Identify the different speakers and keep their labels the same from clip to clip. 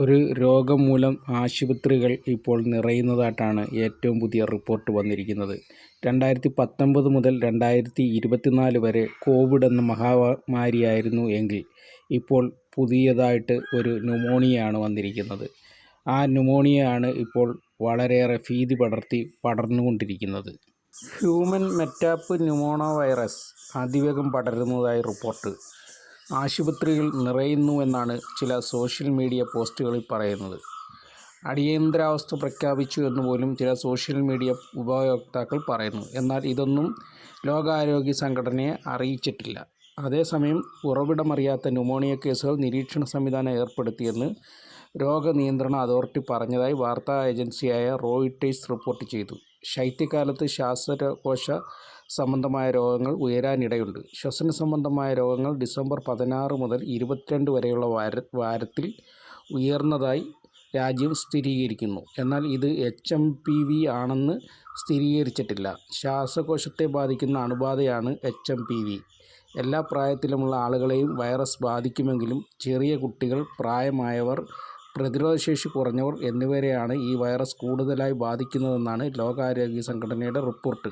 Speaker 1: ഒരു രോഗം മൂലം ആശുപത്രികൾ ഇപ്പോൾ നിറയുന്നതായിട്ടാണ് ഏറ്റവും പുതിയ റിപ്പോർട്ട് വന്നിരിക്കുന്നത്. രണ്ടായിരത്തി പത്തൊമ്പത് മുതൽ രണ്ടായിരത്തി ഇരുപത്തിനാല് വരെ കോവിഡ് എന്ന മഹാമാരിയായിരുന്നു എങ്കിൽ ഇപ്പോൾ പുതിയതായിട്ട് ഒരു ന്യൂമോണിയയാണ് വന്നിരിക്കുന്നത്. ആ ന്യൂമോണിയയാണ് ഇപ്പോൾ വളരെയേറെ ഭീതി പടർത്തി പടർന്നുകൊണ്ടിരിക്കുന്നത്. ഹ്യൂമൻ മെറ്റാപ്പ് ന്യൂമോണ വൈറസ് അതിവേഗം പടരുന്നതായി റിപ്പോർട്ട്. ആശുപത്രികൾ നിറയുന്നുവെന്നാണ് ചില സോഷ്യൽ മീഡിയ പോസ്റ്റുകളിൽ പറയുന്നത്. അടിയന്തരാവസ്ഥ പ്രഖ്യാപിച്ചു എന്ന് പോലും ചില സോഷ്യൽ മീഡിയ ഉപയോക്താക്കൾ പറയുന്നു. എന്നാൽ ഇതൊന്നും ലോകാരോഗ്യ സംഘടനയെ അറിയിച്ചിട്ടില്ല. അതേസമയം ഉറവിടമറിയാത്ത ന്യൂമോണിയ കേസുകൾ നിരീക്ഷണ സംവിധാനം ഏർപ്പെടുത്തിയെന്ന് രോഗനിയന്ത്രണ അതോറിറ്റി പറഞ്ഞതായി വാർത്താ ഏജൻസിയായ റോയിട്ടേഴ്സ് റിപ്പോർട്ട് ചെയ്തു. ശൈത്യകാലത്ത് ശ്വാസകോശ സംബന്ധമായ രോഗങ്ങൾ ഉയരാനിടയുണ്ട്. ശ്വസന സംബന്ധമായ രോഗങ്ങൾ ഡിസംബർ പതിനാറ് മുതൽ ഇരുപത്തിരണ്ട് വരെയുള്ള വാര വാരത്തിൽ ഉയർന്നതായി രാജ്യം സ്ഥിരീകരിക്കുന്നു. എന്നാൽ ഇത് എച്ച് എം പി വി ആണെന്ന് സ്ഥിരീകരിച്ചിട്ടില്ല. ശ്വാസകോശത്തെ ബാധിക്കുന്ന അണുബാധയാണ് എച്ച് എം പി വി. എല്ലാ പ്രായത്തിലുമുള്ള ആളുകളെയും വൈറസ് ബാധിക്കുമെങ്കിലും ചെറിയ കുട്ടികൾ പ്രായമായവർ പ്രതിരോധശേഷി കുറഞ്ഞവർ എന്നിവരെയാണ് ഈ വൈറസ് കൂടുതലായി ബാധിക്കുന്നതെന്നാണ് ലോകാരോഗ്യ സംഘടനയുടെ റിപ്പോർട്ട്.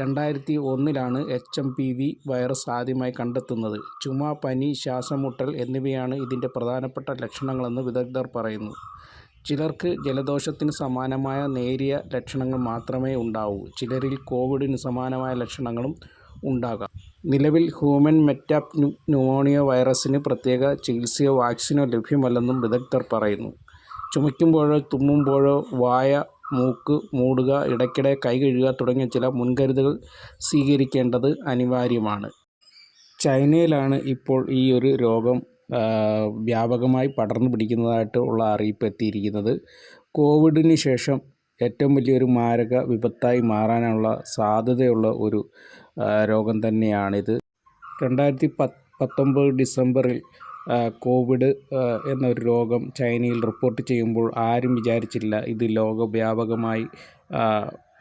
Speaker 1: രണ്ടായിരത്തി ഒന്നിലാണ് H M P V virus ആദ്യമായി കണ്ടെത്തുന്നത്. ചുമ പനി ശ്വാസമുട്ടൽ എന്നിവയാണ് ഇതിന്റെ പ്രധാനപ്പെട്ട ലക്ഷണങ്ങളെന്ന് വിദഗ്ധർ പറയുന്നു. ചിലർക്ക് ജലദോഷത്തിന് സമാനമായ നേരിയ ലക്ഷണങ്ങൾ മാത്രമേ ഉണ്ടാവൂ. ചിലരിൽ കോവിഡിന് സമാനമായ ലക്ഷണങ്ങളും ഉണ്ടാകാം. നിലവിൽ ഹ്യൂമൻ മെറ്റാപ് ന്യൂമോണിയ വൈറസിന് പ്രത്യേക ചികിത്സയോ വാക്സിനോ ലഭ്യമല്ലെന്നും വിദഗ്ധർ പറയുന്നു. ചുമയ്ക്കുമ്പോഴോ തുമ്മുമ്പോഴോ വായ മൂക്ക് മൂടുക ഇടയ്ക്കിടെ കൈ കഴുകുക തുടങ്ങിയ ചില മുൻകരുതലുകൾ സ്വീകരിക്കേണ്ടത് അനിവാര്യമാണ്. ചൈനയിലാണ് ഇപ്പോൾ ഈ ഒരു രോഗം വ്യാപകമായി പടർന്നു പിടിക്കുന്നതായിട്ട് ഉള്ള അറിയിപ്പ് എത്തിയിരിക്കുന്നത്. കോവിഡിന് ശേഷം ഏറ്റവും വലിയൊരു മാരക വിപത്തായി മാറാനുള്ള സാധ്യതയുള്ള ഒരു രോഗം തന്നെയാണിത്. രണ്ടായിരത്തി പത്തൊമ്പത് ഡിസംബറിൽ കോവിഡ് എന്നൊരു രോഗം ചൈനയിൽ റിപ്പോർട്ട് ചെയ്യുമ്പോൾ ആരും വിചാരിച്ചില്ല ഇത് ലോകവ്യാപകമായി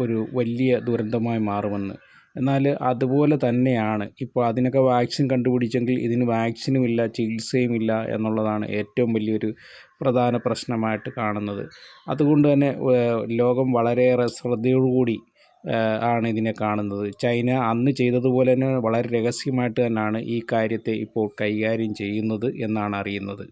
Speaker 1: ഒരു വലിയ ദുരന്തമായി മാറുമെന്ന്. എന്നാൽ അതുപോലെ തന്നെയാണ്. ഇപ്പോൾ അതിനൊക്കെ വാക്സിൻ കണ്ടുപിടിച്ചെങ്കിൽ ഇതിന് വാക്സിനും വാക്സിനുമില്ല ചികിത്സയുമില്ല എന്നുള്ളതാണ് ഏറ്റവും വലിയൊരു പ്രധാന പ്രശ്നമായിട്ട് കാണുന്നത്. അതുകൊണ്ട് തന്നെ ലോകം വളരെയേറെ ശ്രദ്ധയോടുകൂടി ആണ് ഇതിനെ കാണുന്നത്. ചൈന അന്ന് ചെയ്തതുപോലെ തന്നെ വളരെ രഹസ്യമായിട്ട് തന്നെയാണ് ഈ കാര്യത്തെ ഇപ്പോൾ കൈകാര്യം ചെയ്യുന്നത് എന്നാണ് അറിയുന്നത്.